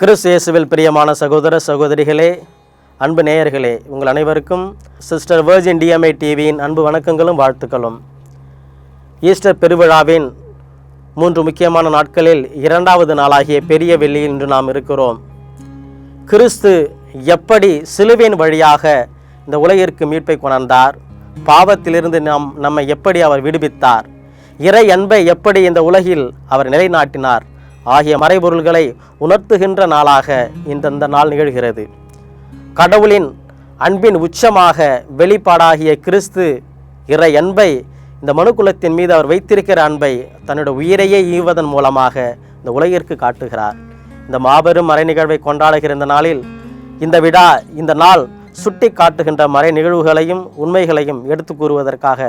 Chris இயேசுவில் பிரியமான சகோதர சகோதரிகளே அன்பு நேயர்களே உங்கள் அனைவருக்கும் சிஸ்டர் வேர்ஜின் டிஎம்ஐ டிவியின் அன்பு வணக்கங்களும் வாழ்த்துக்களும். ஈஸ்டர் பெருவிழாவின் மூன்று முக்கியமான நாட்களில் இரண்டாவது நாளாகிய பெரிய வெள்ளியில் இன்று நாம் இருக்கிறோம். கிறிஸ்து எப்படி சிலுவின் வழியாக இந்த உலகிற்கு மீட்பை கொணர்ந்தார் பாவத்திலிருந்து நாம் நம்மை எப்படி அவர் விடுவித்தார் இறை அன்பை எப்படி இந்த உலகில் அவர் நிலைநாட்டினார் ஆகிய மறைபொருள்களை உணர்த்துகின்ற நாளாக இந்தந்த நாள் நிகழ்கிறது. கடவுளின் அன்பின் உச்சமாக வெளிப்பாடாகிய கிறிஸ்து இறை அன்பை இந்த மனுக்குலத்தின் மீது அவர் வைத்திருக்கிற அன்பை தன்னுடைய உயிரையே ஈவதன் மூலமாக இந்த உலகிற்கு காட்டுகிறார். இந்த மாபெரும் மறை நிகழ்வை கொண்டாடுகிற இந்த நாளில் இந்த விழா இந்த நாள் சுட்டி காட்டுகின்ற மறை நிகழ்வுகளையும் உண்மைகளையும் எடுத்து கூறுவதற்காக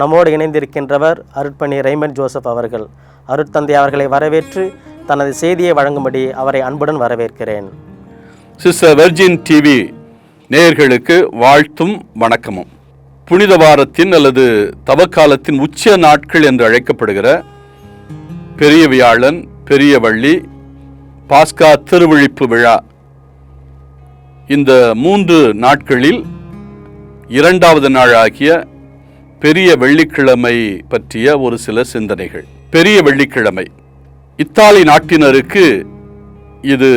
நம்மோடு இணைந்திருக்கின்றவர் அருட்பணி ரைமன் ஜோசப் அவர்கள். அருட்தந்தை அவர்களை வரவேற்று தனது செய்தியை வழங்கும்படி அவரை அன்புடன் வரவேற்கிறேன். சிஸ்டர் வெர்ஜின் டிவி நேயர்களுக்கு வாழ்த்தும் வணக்கமும். புனித வாரத்தின் அல்லது தவக்காலத்தின் உச்ச நாட்கள் என்று அழைக்கப்படுகிற பெரிய வியாழன் பெரிய வள்ளி பாஸ்கா திருவிழிப்பு விழா இந்த மூன்று நாட்களில் இரண்டாவது நாளாகிய பெரிய வெள்ளிக்கிழமை பற்றிய ஒரு சில சிந்தனைகள். பெரிய வெள்ளிக்கிழமை. இத்தாலி நாட்டினருக்கு இது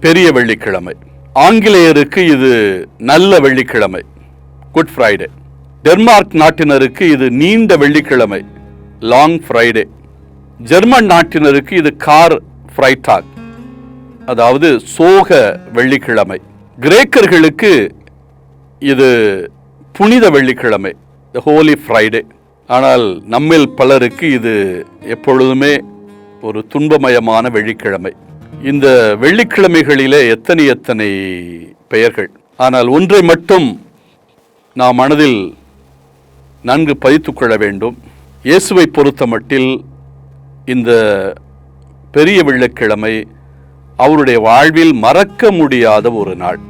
பெரிய வெள்ளிக்கிழமை. ஆங்கிலேயருக்கு இது நல்ல வெள்ளிக்கிழமை. குட் ஃப்ரைடே டென்மார்க் நாட்டினருக்கு இது நீண்ட வெள்ளிக்கிழமை. லாங் ஃப்ரைடே ஜெர்மன் நாட்டினருக்கு இது கார் ஃப்ரைடாக் அதாவது சோக வெள்ளிக்கிழமை. கிரேக்கர்களுக்கு இது புனித வெள்ளிக்கிழமை. த ஹோலி ஃப்ரைடே ஆனால் நம்மில் பலருக்கு இது எப்பொழுதுமே ஒரு துன்பமயமான வெள்ளிக்கிழமை. இந்த வெள்ளிக்கிழமைகளிலே எத்தனை எத்தனை பெயர்கள். ஆனால் ஒன்றை மட்டும் நாம் மனதில் நன்கு பதித்துக்கொள்ள வேண்டும். இயேசுவை பொறுத்த மட்டில் இந்த பெரிய வெள்ளிக்கிழமை அவருடைய வாழ்வில் மறக்க முடியாத ஒரு நாள்.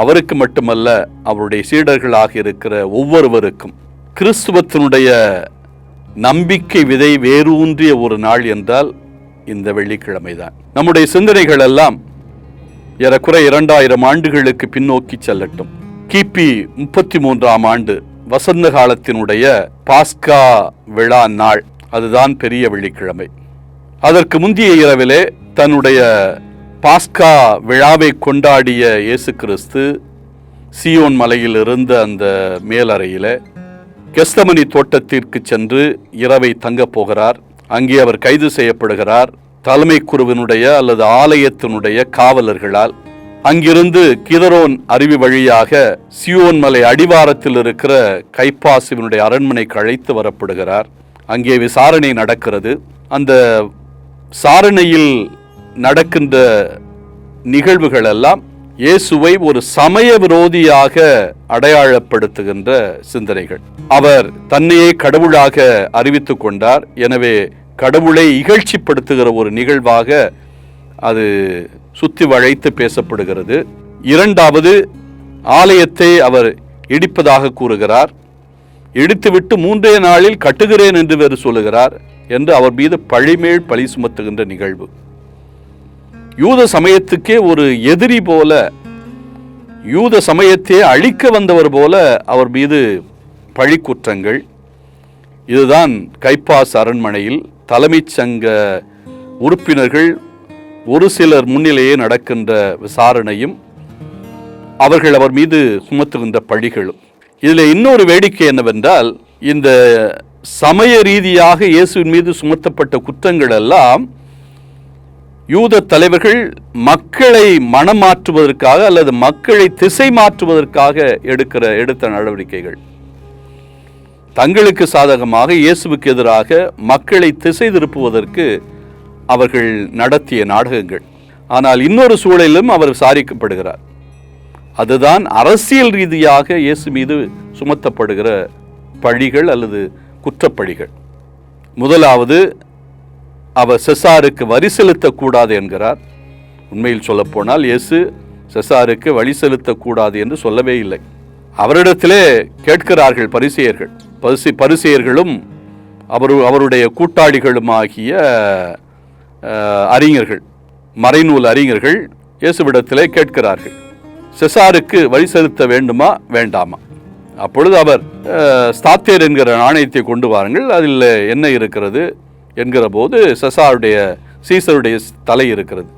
அவருக்கு மட்டுமல்ல அவருடைய சீடர்களாக இருக்கிற ஒவ்வொருவருக்கும் கிறிஸ்துவத்தினுடைய நம்பிக்கை விதை வேரூன்றிய ஒரு நாள் என்றால் இந்த வெள்ளிக்கிழமை தான் நம்முடைய சிந்தனைகள் எல்லாம் ஏறக்குறை இரண்டாயிரம் ஆண்டுகளுக்கு பின்னோக்கி செல்லட்டும். கிபி முப்பத்தி மூன்றாம் ஆண்டு வசந்த காலத்தினுடைய பாஸ்கா விழா நாள். அதுதான் பெரிய வெள்ளிக்கிழமை. அதற்கு முந்தைய இரவிலே தன்னுடைய பாஸ்கா விழாவை கொண்டாடிய இயேசு கிறிஸ்து சியோன் மலையில் இருந்த அந்த மேலறையில் கெஸ்தமணி தோட்டத்திற்கு சென்று இரவை தங்கப் போகிறார். அங்கே அவர் கைது செய்யப்படுகிறார். தலைமை குருவினுடைய அல்லது ஆலயத்தினுடைய காவலர்களால். அங்கிருந்து கிதரோன் அருவி வழியாக சியோன் மலை அடிவாரத்தில் இருக்கிற கைப்பாசுவினுடைய அரண்மனைக்கு அழைத்து வரப்படுகிறார். அங்கே விசாரணை நடக்கிறது. அந்த சாரணையில் நடக்கின்ற நிகழ்வுகள் எல்லாம் இயேசுவை ஒரு சமய விரோதியாக அடையாளப்படுத்துகின்ற சிந்தனைகள். அவர் தன்னையே கடவுளாக அறிவித்துக் கொண்டார். எனவே கடவுளை இகழ்ச்சிப்படுத்துகிற ஒரு நிகழ்வாக அது சுத்தி வளைத்து பேசப்படுகிறது. இரண்டாவது ஆலயத்தை அவர் இடிப்பதாக கூறுகிறார். இடித்துவிட்டு மூன்றே நாளில் கட்டுகிறேன் என்று வேறு சொல்லுகிறார் என்று அவர் மீது பழிமேல் பழி சுமத்துகின்ற நிகழ்வு. யூத சமயத்துக்கே ஒரு எதிரி போல யூத சமயத்தையே அழிக்க வந்தவர் போல அவர் மீது பழி குற்றங்கள் இதுதான் கைப்பாஸ் அரண்மனையில் தலைமைச் சங்க உறுப்பினர்கள் ஒரு சிலர் முன்னிலேயே நடக்கின்ற விசாரணையும் அவர்கள் அவர் மீது சுமத்திருந்த பழிகளும். இதில் இன்னொரு வேடிக்கை என்னவென்றால் இந்த சமய ரீதியாக இயேசுவின் மீது சுமத்தப்பட்ட குற்றங்கள் எல்லாம் யூத தலைவர்கள் மக்களை மனம் மாற்றுவதற்காக அல்லது மக்களை திசை மாற்றுவதற்காக எடுக்கிற எடுத்த நடவடிக்கைகள். தங்களுக்கு சாதகமாக இயேசுவுக்கு எதிராக மக்களை திசை திருப்புவதற்கு அவர்கள் நடத்திய நாடகங்கள். ஆனால் இன்னொரு சூழலிலும் அவர் விசாரிக்கப்படுகிறார். அதுதான் அரசியல் ரீதியாக இயேசு மீது சுமத்தப்படுகிற பழிகள் அல்லது குற்றப்பழிகள். முதலாவது அவர் செசாருக்கு வரி செலுத்தக்கூடாது என்கிறார். உண்மையில் சொல்லப்போனால் இயேசு செசாருக்கு வழி செலுத்தக்கூடாது என்று சொல்லவே இல்லை. அவரிடத்திலே கேட்கிறார்கள் பரிசெயர்கள். பரிசு பரிசெயர்களும் அவர் அவருடைய கூட்டாளிகளுமாகிய அறிஞர்கள் மறைநூல் அறிஞர்கள் இயேசுவிடத்திலே கேட்கிறார்கள். செசாருக்கு வரி செலுத்த வேண்டுமா வேண்டாமா? அப்பொழுது அவர் அஹ், ஸ்தாத்தேர் என்கிற நாணயத்தை கொண்டு வாருங்கள். அதில் என்ன இருக்கிறது? என்கிற போது செசாருடைய சீசருடைய தலை இருக்கிறது.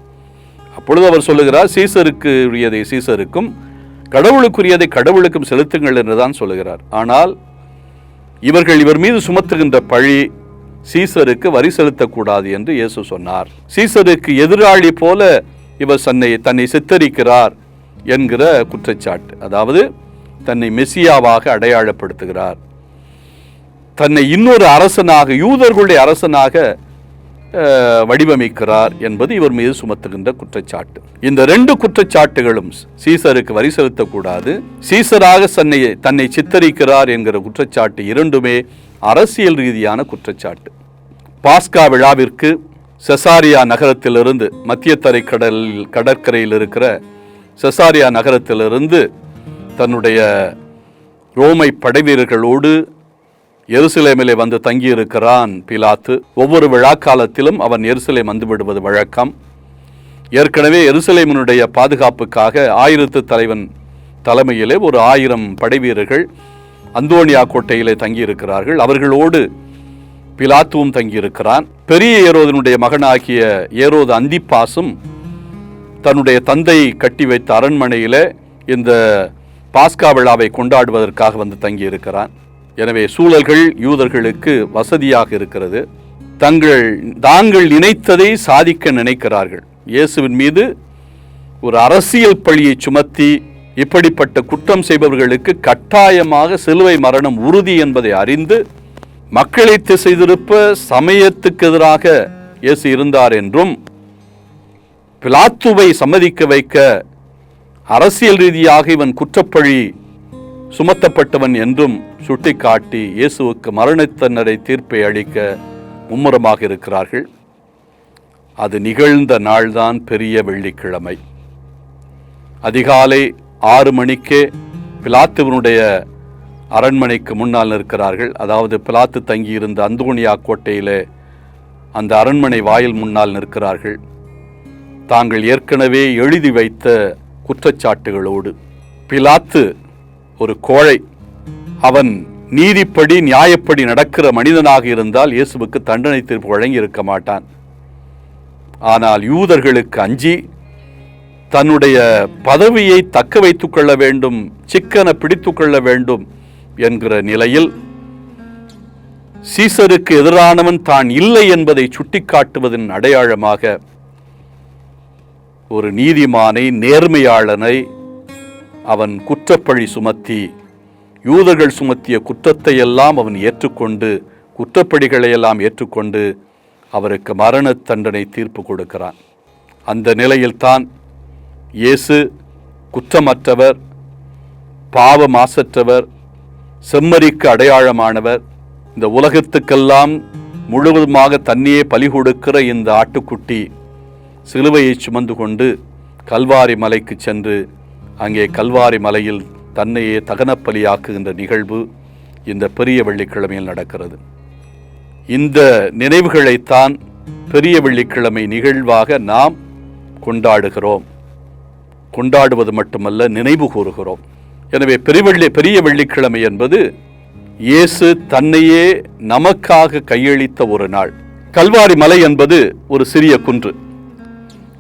அப்பொழுது அவர் சொல்லுகிறார் சீசருக்கு உரியதை சீசருக்கும் கடவுளுக்குரியதை கடவுளுக்கும் செலுத்துங்கள் என்று தான் சொல்லுகிறார். ஆனால் இவர்கள் இவர் மீது சுமத்துகின்ற பழி சீசருக்கு வரி செலுத்தக்கூடாது என்று இயேசு சொன்னார். சீசருக்கு எதிராளி போல இவர் தன்னை தன்னை சித்தரிக்கிறார் என்கிற குற்றச்சாட்டு. அதாவது தன்னை மெசியாவாக அடையாளப்படுத்துகிறார். தன்னை இன்னொரு அரசனாக யூதர்களுடைய அரசனாக வடிவமைக்கிறார் என்பது இவர் மீது சுமத்துகின்ற குற்றச்சாட்டு. இந்த ரெண்டு குற்றச்சாட்டுகளும் சீசருக்கு வரி செலுத்தக்கூடாது. சீசராக தன்னை தன்னை சித்தரிக்கிறார் என்கிற குற்றச்சாட்டு இரண்டுமே அரசியல் ரீதியான குற்றச்சாட்டு. பாஸ்கா விழாவிற்கு செசாரியா நகரத்திலிருந்து மத்திய கடல் கடற்கரையில் இருக்கிற செசாரியா நகரத்திலிருந்து தன்னுடைய ரோமை படைவீரர்களோடு எருசலேமிலே வந்து தங்கியிருக்கிறான் பிலாத்து. ஒவ்வொரு விழாக்காலத்திலும் அவன் எருசலேம் வந்து விடுவது வழக்கம். ஏற்கனவே எருசலேமினுடைய பாதுகாப்புக்காக ஆயிரத்து தலைவன் தலைமையிலே ஒரு ஆயிரம் படைவீரர்கள் அந்தோனியா கோட்டையிலே தங்கியிருக்கிறார்கள். அவர்களோடு பிலாத்துவும் தங்கியிருக்கிறான். பெரிய ஏரோதனுடைய மகனாகிய ஏரோது அந்திப்பாசும் தன்னுடைய தந்தை கட்டி வைத்த அரண்மனையிலே இந்த பாஸ்கா விழாவை கொண்டாடுவதற்காக வந்து தங்கியிருக்கிறான். எனவே சூழல்கள் யூதர்களுக்கு வசதியாக இருக்கிறது. தங்கள் தாங்கள் நினைத்ததை சாதிக்க நினைக்கிறார்கள். இயேசுவின் மீது ஒரு அரசியல் பழியை சுமத்தி இப்படிப்பட்ட குற்றம் செய்பவர்களுக்கு கட்டாயமாக சிலுவை மரணம் உறுதி என்பதை அறிந்து மக்களை திசை திருப்ப சமயத்துக்கு எதிராக இயேசு இருந்தார் என்றும் பிலாத்துவை சம்மதிக்க வைக்க அரசியல் ரீதியாக இவன் குற்றப்பழி சுமத்தப்பட்டவன் என்றும் சுட்டிக்காட்டி இயேசுவுக்கு மரணத் தீர்ப்பை அளிக்க மும்முரமாக இருக்கிறார்கள். அது நிகழ்ந்த நாள்தான் பெரிய வெள்ளிக்கிழமை. அதிகாலை ஆறு மணிக்கே பிலாத்துவனுடைய அரண்மனைக்கு முன்னால் நிற்கிறார்கள். அதாவது பிலாத்து தங்கியிருந்த அந்தோனியா கோட்டையிலே அந்த அரண்மனை வாயில் முன்னால் நிற்கிறார்கள். தாங்கள் ஏற்கனவே எழுதி வைத்த குற்றச்சாட்டுகளோடு பிலாத்து ஒரு கோழை அவன் நீதிப்படி நியாயப்படி நடக்கிற மனிதனாக இருந்தால் இயேசுவுக்கு தண்டனை தீர்ப்பு வழங்கி இருக்க மாட்டான். ஆனால் யூதர்களுக்கு அஞ்சி தன்னுடைய பதவியை தக்க வைத்துக் கொள்ள வேண்டும் சிக்கனை பிடித்துக் கொள்ள வேண்டும் என்கிற நிலையில் சீசருக்கு எதிரானவன் தான் இல்லை என்பதை சுட்டிக்காட்டுவதன் அடையாளமாக ஒரு நீதிமானை நேர்மையாளனை அவன் குற்றப்பழி சுமத்தி யூதர்கள் சுமத்திய குற்றத்தை எல்லாம் அவன் ஏற்றுக்கொண்டு குற்றப்படிகளையெல்லாம் ஏற்றுக்கொண்டு அவருக்கு மரண தண்டனை தீர்ப்பு கொடுக்கிறான். அந்த நிலையில்தான் இயேசு குற்றமற்றவர் பாவ மாசற்றவர் செம்மறிக்கு அடையாளமானவர் இந்த உலகத்துக்கெல்லாம் முழுவதுமாக தன்னையே பலி கொடுக்கிற இந்த ஆட்டுக்குட்டி சிலுவையை சுமந்து கொண்டு கல்வாரி மலைக்கு சென்று அங்கே கல்வாரி மலையில் தன்னையே தகனப்பலியாக்குகின்ற நிகழ்வு இந்த பெரிய வெள்ளிக்கிழமையில் நடக்கிறது. இந்த நினைவுகளைத்தான் பெரிய வெள்ளிக்கிழமை நிகழ்வாக நாம் கொண்டாடுகிறோம். கொண்டாடுவது மட்டுமல்ல நினைவு கூறுகிறோம். எனவே பெருவெள்ளி பெரிய வெள்ளிக்கிழமை என்பது இயேசு தன்னையே நமக்காக கையளித்த ஒரு நாள். கல்வாரி மலை என்பது ஒரு சிறிய குன்று.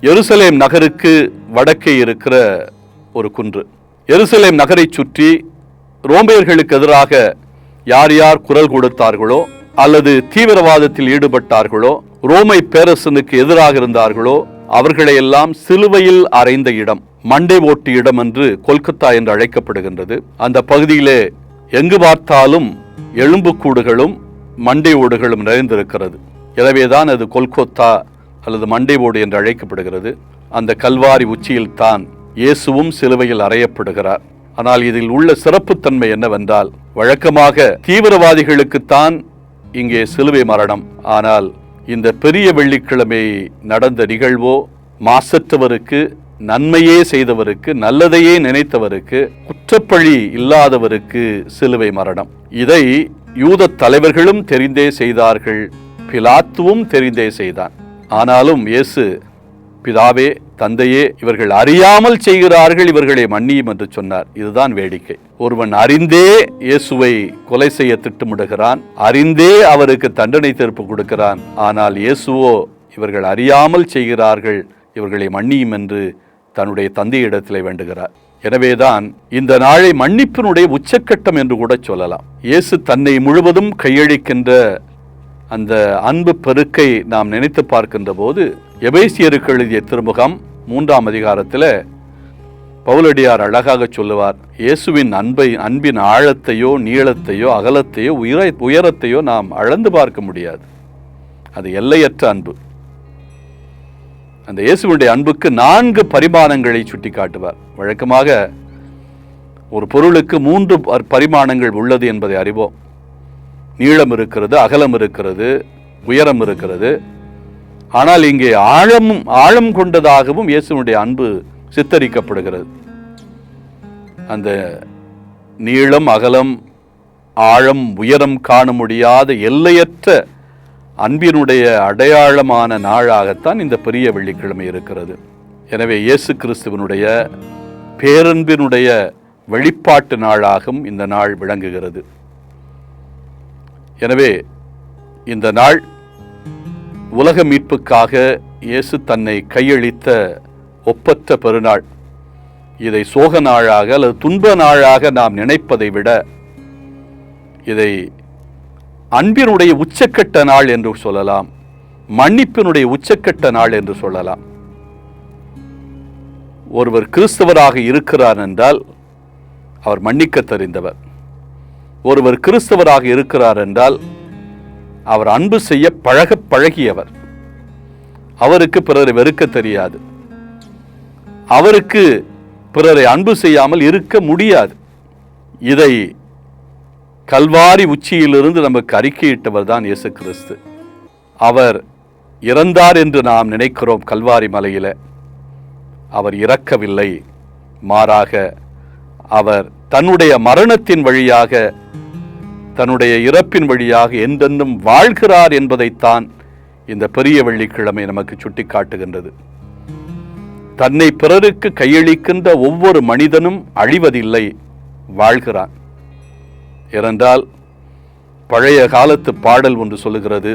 எருசலேம் நகருக்கு வடக்கே இருக்கிற ஒரு குன்று. எருசலேம் நகரை சுற்றி ரோமையர்களுக்கு எதிராக யார் யார் குரல் கொடுத்தார்களோ அல்லது தீவிரவாதத்தில் ஈடுபட்டார்களோ ரோமை பேரரசனுக்கு எதிராக இருந்தார்களோ அவர்களை எல்லாம் சிலுவையில் அறைந்த இடம் மண்டை ஓட்டு இடம் என்று கொல்கத்தா என்று அழைக்கப்படுகின்றது. அந்த பகுதியிலே எங்கு பார்த்தாலும் எலும்புக்கூடுகளும் மண்டை ஓடுகளும் நிறைந்திருக்கிறது. எனவேதான் அது கொல்கத்தா அல்லது மண்டை ஓடு என்று அழைக்கப்படுகிறது. அந்த கல்வாரி உச்சியில் தான் இயேசுவும் சிலுவையில் அறையப்படுகிறார். ஆனால் இதில் உள்ள சிறப்புத்தன்மை என்னவென்றால் வழக்கமாக தீவிரவாதிகளுக்குத்தான் இங்கே சிலுவை மரணம். ஆனால் இந்த பெரிய வெள்ளிக்கிழமை நடந்த நிகழ்வோ மாசற்றவருக்கு நன்மையே செய்தவருக்கு நல்லதையே நினைத்தவருக்கு குற்றப்பழி இல்லாதவருக்கு சிலுவை மரணம். இதை யூத தலைவர்களும் தெரிந்தே செய்தார்கள் பிலாத்துவும் தெரிந்தே செய்தான். ஆனாலும் இயேசு பிதாவே தந்தையே இவர்கள் அறியாமல் செய்கிறார்கள் இவர்களை மன்னியும் என்று சொன்னார். இதுதான் வேடிக்கை. ஒருவன் அறிந்தே இயேசுவை கொலை செய்ய திட்டமிடுகிறான் அறிந்தே அவருக்கு தண்டனை தீர்ப்பு கொடுக்கிறான். ஆனால் இயேசுவோ இவர்கள் அறியாமல் செய்கிறார்கள் இவர்களை மன்னியும் என்று தன்னுடைய தந்தையிடத்திலே வேண்டுகிறார். எனவேதான் இந்த நாளை மன்னிப்பினுடைய உச்சக்கட்டம் என்று கூட சொல்லலாம். இயேசு தன்னை முழுவதும் கையளிக்கின்ற அந்த அன்பு பெருக்கை நாம் நினைத்து பார்க்கின்ற போது எபேசியருக்கு எழுதிய திருமுகம் மூன்றாம் அதிகாரத்தில் பவுலடியார் அழகாக சொல்லுவார் இயேசுவின் அன்பை அன்பின் ஆழத்தையோ நீளத்தையோ அகலத்தையோ உயர உயரத்தையோ நாம் அளந்து பார்க்க முடியாது. அது எல்லையற்ற அன்பு. அந்த இயேசுவினுடைய அன்புக்கு நான்கு பரிமாணங்களை சுட்டி காட்டுவார் வழக்கமாக ஒரு பொருளுக்கு மூன்று பரிமாணங்கள் உள்ளது என்பதை அறிவோம். நீளம் இருக்கிறது அகலம் இருக்கிறது உயரம் இருக்கிறது ஆனால் இங்கே ஆழமும் ஆழம் கொண்டதாகவும் இயேசுவினுடைய அன்பு சித்தரிக்கப்படுகிறது. அந்த நீளம் அகலம் ஆழம் உயரம் காண முடியாத எல்லையற்ற அன்பினுடைய அடையாளமான நாளாகத்தான் இந்த பெரிய வெள்ளிக்கிழமை இருக்கிறது. எனவே இயேசு கிறிஸ்துவனுடைய பேரன்பினுடைய வெளிப்பாட்டு நாளாகவும் இந்த நாள் விளங்குகிறது. எனவே இந்த நாள் உலக மீட்புக்காக இயேசு தன்னை கையளித்த ஒப்பற்ற பெருநாள். இதை சோக நாளாக அல்லது துன்ப நாளாக நாம் நினைப்பதை விட இதை அன்பினுடைய உச்சக்கட்ட நாள் என்று சொல்லலாம் மன்னிப்பினுடைய உச்சக்கட்ட நாள் என்று சொல்லலாம். ஒருவர் கிறிஸ்தவராக இருக்கிறார் என்றால் அவர் மன்னிக்க தெரிந்தவர் ஒருவர் கிறிஸ்தவராக இருக்கிறார் என்றால் அவர் அன்பு செய்ய பழக பழகியவர். அவருக்கு பிறரை வெறுக்க தெரியாது. அவருக்கு பிறரை அன்பு செய்யாமல் இருக்க முடியாது. இதை கல்வாரி உச்சியிலிருந்து நமக்கு அறிக்கையிட்டவர் தான் இயேசு கிறிஸ்து. அவர் இறந்தார் என்று நாம் நினைக்கிறோம் கல்வாரி மலையில. அவர் இறக்கவில்லை. மாறாக அவர் தன்னுடைய மரணத்தின் வழியாக தன்னுடைய இறப்பின் வழியாக என்றென்றும் வாழ்கிறார் என்பதைத்தான் இந்த பெரிய வெள்ளிக்கிழமை நமக்கு சுட்டிக்காட்டுகின்றது. தன்னை பிறருக்கு கையளிக்கின்ற ஒவ்வொரு மனிதனும் அழிவதில்லை வாழ்கிறான். ஏனென்றால் பழைய காலத்து பாடல் ஒன்று சொல்லுகிறது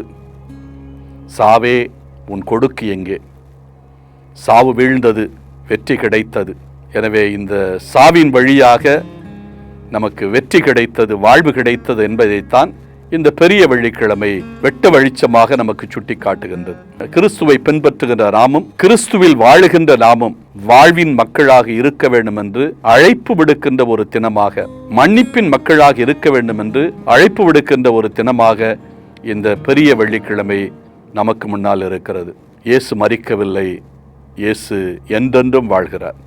சாவே உன் கொடுக்கு எங்கே? சாவு வீழ்ந்தது வெற்றி கிடைத்தது. எனவே இந்த சாவின் வழியாக நமக்கு வெற்றி கிடைத்தது வாழ்வு கிடைத்தது என்பதைத்தான் இந்த பெரிய வெள்ளிக்கிழமை வெட்ட வெளிச்சமாக நமக்கு சுட்டி காட்டுகின்றது கிறிஸ்துவை பின்பற்றுகின்ற நாமும் கிறிஸ்துவில் வாழுகின்ற நாமும் வாழ்வின் மக்களாக இருக்க வேண்டும் என்று அழைப்பு விடுக்கின்ற ஒரு தினமாக மன்னிப்பின் மக்களாக இருக்க வேண்டும் என்று அழைப்பு விடுக்கின்ற ஒரு தினமாக இந்த பெரிய வெள்ளிக்கிழமை நமக்கு முன்னால் இருக்கிறது. இயேசு மறிக்கவில்லை இயேசு என்றென்றும் வாழ்கிறார்.